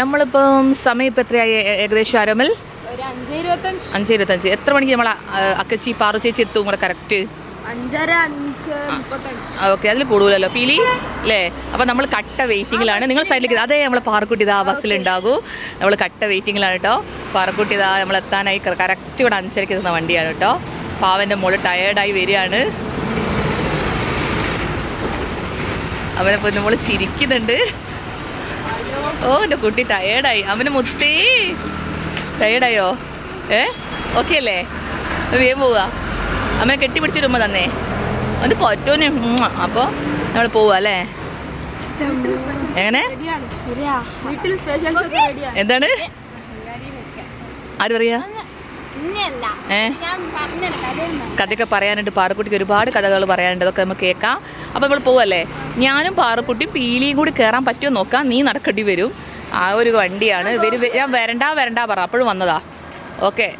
നമ്മളിപ്പം സമയം ഇപ്പം എത്രയായി? ഏകദേശം ആരോമൽ അഞ്ചേ ഇരുപത്തഞ്ച്. എത്ര മണിക്ക് നമ്മൾ അക്കച്ചി പാറു ചേച്ചി എത്തും? കൂടെ കറക്റ്റ് ഓക്കെ അതിൽ കൂടുതലല്ലോ പീലി അല്ലേ അപ്പം നമ്മൾ കട്ട വെയിറ്റിങ്ങിലാണ് നിങ്ങൾ സൈഡിലേക്ക് അതേ നമ്മൾ പാറക്കുട്ടി ഇതാ ബസ്സിലുണ്ടാകൂ നമ്മൾ കട്ട വെയിറ്റിങ്ങിലാണ് കേട്ടോ പാറക്കുട്ടി ഇതാ നമ്മൾ എത്താനായി കറക്റ്റ് ഇവിടെ അഞ്ചരയ്ക്ക് എത്തുന്ന വണ്ടിയാണ് കേട്ടോ പാവന്റെ മോൾ ടയേർഡായി വരികയാണ്. അവനെ പൊന്നുമോൾ ചിരിക്കുന്നുണ്ട്. ഓ എന്റെ കുട്ടി ടയേർഡായി അവന് മുത്തേ. ടയേർഡായോ ഏ? ഓക്കെ അല്ലേ? വേഗം പോവുക. അമ്മനെ കെട്ടിപ്പിടിച്ചിരുമ്പോ തന്നെ. ഒന്ന് പൊറ്റോന് അപ്പോൾ നമ്മൾ പോവുക അല്ലേ? എങ്ങനെ? എന്താണ്? ആര് പറയാ? കഥയൊക്കെ പറയാനുണ്ട്. പാറക്കുട്ടിക്ക് ഒരുപാട് കഥകൾ പറയാനുണ്ട്. അതൊക്കെ നമുക്ക് കേൾക്കാം. അപ്പോൾ നമ്മൾ പോവല്ലേ? ഞാനും പാറക്കുട്ടിയും പീലിയും കൂടി കയറാൻ പറ്റുമോ നോക്കാം. നീ നടക്കേണ്ടി വരും. ആ ഒരു വണ്ടിയാണ്. ഇവർ ഞാൻ വരണ്ട വരണ്ട പറ. അപ്പോഴും വന്നതാ. ഓക്കെ.